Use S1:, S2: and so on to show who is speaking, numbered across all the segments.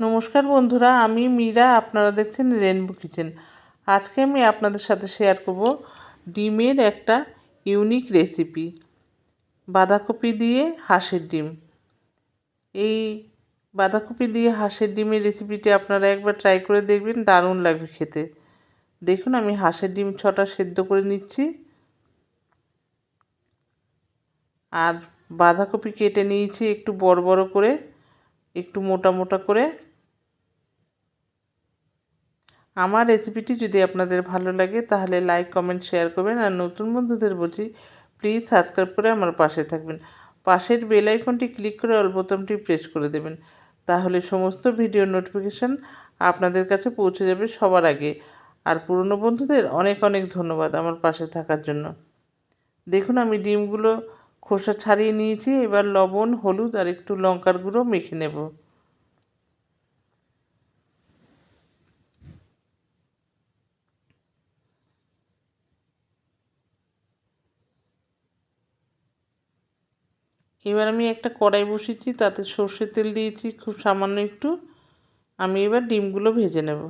S1: নমস্কার বন্ধুরা, আমি মীরা, আপনারা দেখছেন রেনবো কিচেন আজকে আমি আপনাদের সাথে শেয়ার করব ডিমের একটা ইউনিক রেসিপি বাঁধাকপি দিয়ে হাঁসের ডিম। এই বাঁধাকপি দিয়ে হাঁসের ডিমের রেসিপিটি আপনারা একবার ট্রাই করে দেখবেন, দারুণ লাগবে খেতে। দেখুন, আমি হাঁসের ডিম ছটা সেদ্ধ করে নিচ্ছি। আর বাঁধাকপি কেটে নিয়েছি একটু বড় বড় করে, একটু মোটা মোটা করে। আমার রেসিপিটি যদি আপনাদের ভালো লাগে, তাহলে লাইক কমেন্ট শেয়ার করবেন আর নতুন বন্ধুদের বলছি প্লিজ সাবস্ক্রাইব করে আমার পাশে থাকবেন। পাশের বেল আইকনটি ক্লিক করে অল বোতামটি প্রেস করে দেবেন। তাহলে সমস্ত ভিডিও নোটিফিকেশান আপনাদের কাছে পৌঁছে যাবে সবার আগে। আর পুরনো বন্ধুদের অনেক অনেক ধন্যবাদ আমার পাশে থাকার জন্য। দেখুন, আমি ডিমগুলো খোসা ছাড়িয়ে নিয়েছি, এবার লবণ, হলুদ আর একটু লঙ্কার গুঁড়ো মেখে নেব। এবার আমি একটা কড়াই বসিয়েছি, তাতে সর্ষের তেল দিয়েছি, খুব সামান্য একটু। আমি এবার ডিমগুলো ভেজে নেব।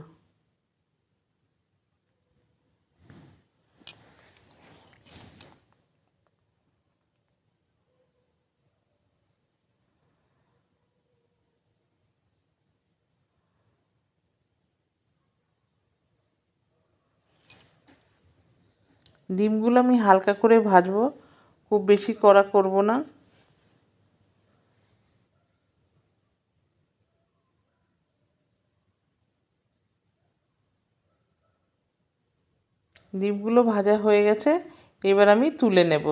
S1: ডিমগুলো আমি হালকা করে ভাজবো, খুব বেশি কড়া করব না। ডিমগুলো ভাজা হয়ে গেছে, এবার আমি তুলে নেব।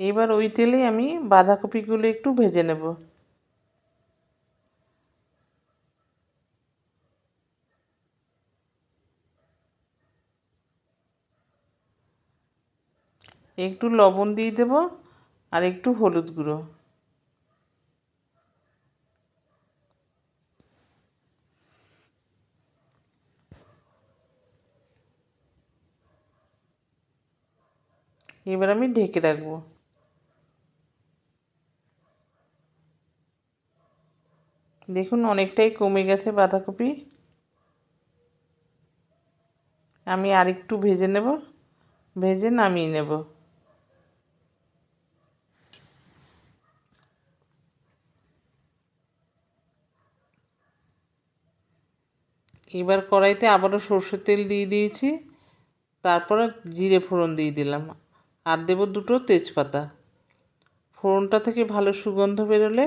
S1: এবার ওই তেলে আমি বাঁধাকপিগুলো একটু ভেজে নেব। একটু লবণ দিয়ে দেব আর একটু হলুদ গুঁড়ো। এবার আমি ঢেকে রাখব। দেখুন অনেকটাই কমে গেছে বাঁধাকপি। আমি আরেকটু ভেজে নেব, ভেজে নামিয়ে নেব। এবার কড়াইতে আবারও সর্ষের তেল দিয়ে দিয়েছি, তারপরে জিরে ফোড়ন দিয়ে দিলাম। আর দেব দুটো তেজপাতা। ফোড়নটা থেকে ভালো সুগন্ধ বেরোলে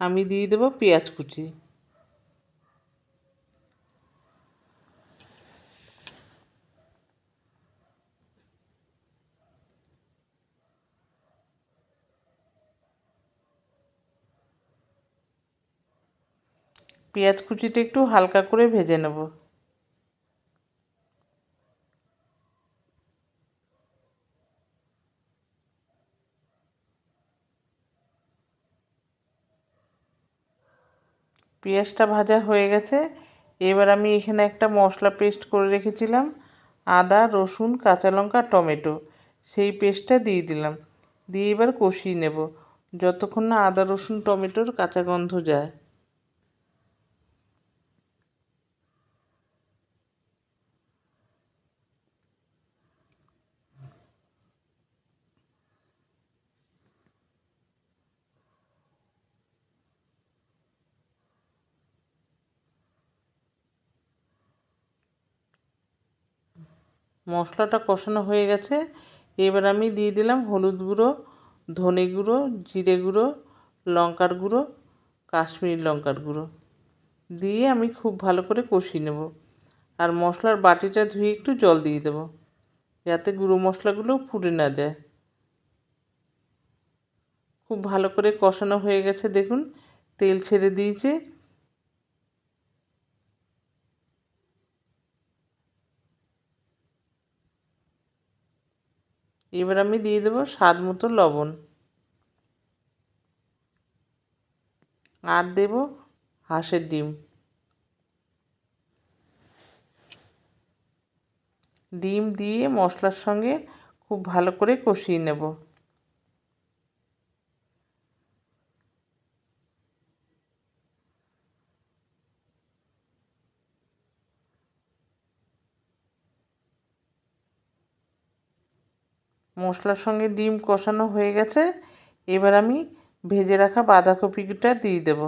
S1: আমি দিয়ে দেবো পেঁয়াজ কুচি। পেঁয়াজ কুচিটা একটু হালকা করে ভেজে নেব। পেঁয়াজটা ভাজা হয়ে গেছে। এবার আমি এখানে একটা মশলা পেস্ট করে রেখেছিলাম, আদা, রসুন, কাঁচা লঙ্কা, টমেটো। সেই পেস্টটা দিয়ে দিলাম। দিয়ে এবার কষিয়ে নেব। যতক্ষণ না আদা, রসুন, টমেটোর কাঁচা গন্ধ যায়। মশলাটা কষানো হয়ে গেছে। এবার আমি দিয়ে দিলাম হলুদ গুঁড়ো, ধনে গুঁড়ো, জিরে গুঁড়ো, লঙ্কার গুঁড়ো, কাশ্মীরি লঙ্কার গুঁড়ো। দিয়ে আমি খুব ভালো করে কষিয়ে নেব। আর মশলার বাটিটা ধুয়ে একটু জল দিয়ে দেবো, যাতে গুঁড়ো মশলাগুলো পুড়ে না যায়। খুব ভালো করে কষানো হয়ে গেছে, দেখুন। তেল ছেড়ে দিয়েছে। এবার আমি দিয়ে দেবো স্বাদ মতো লবণ। আর দেব হাঁসের ডিম। ডিম দিয়ে মশলার সঙ্গে খুব ভালো করে কষিয়ে নেব। মশলার সঙ্গে ডিম কষানো হয়ে গেছে। এবার আমি ভেজে রাখা বাঁধাকপিটা দিয়ে দেব।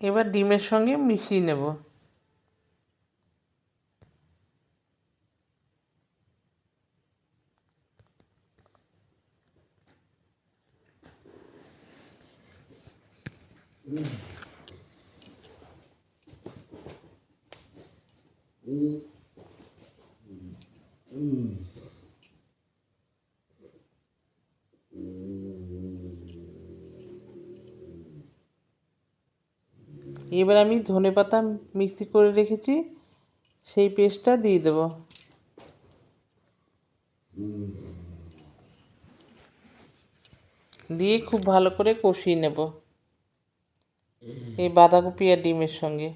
S1: এবার ডিমের সঙ্গে মিশিয়ে নেব। এবার আমি ধনে পাতা মিক্সি করে রেখেছি, সেই পেস্টটা দিয়ে দেব। দিয়ে খুব ভালো করে কষিয়ে নেব। এই বাঁধাকপি আর ডিমের সঙ্গে।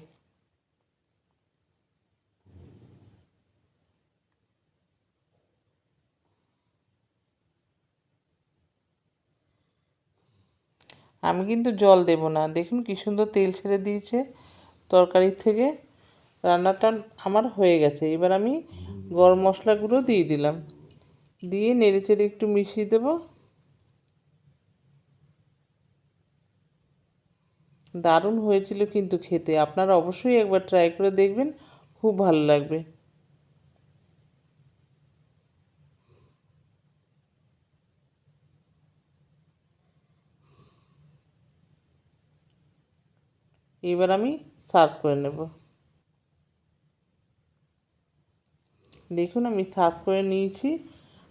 S1: আমি কিন্তু জল দেব না। দেখুন কি সুন্দর তেল ছেড়ে দিয়েছে তরকারির থেকে। রান্নাটা আমার হয়ে গেছে। এবার আমি গরম মশলাগুলো দিয়ে দিলাম। দিয়ে নেড়ে চেড়ে একটু মিশিয়ে দেব। দারুণ হয়েছিল কিন্তু খেতে। আপনারা অবশ্যই একবার ট্রাই করে দেখবেন, খুব ভালো লাগবে। এবার আমি সার্ভ করে নেব। দেখুন, আমি সার্ভ করে নিয়েছি।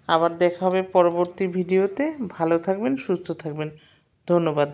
S1: আবার দেখা হবে পরবর্তী ভিডিওতে ভালো থাকবেন, সুস্থ থাকবেন। ধন্যবাদ।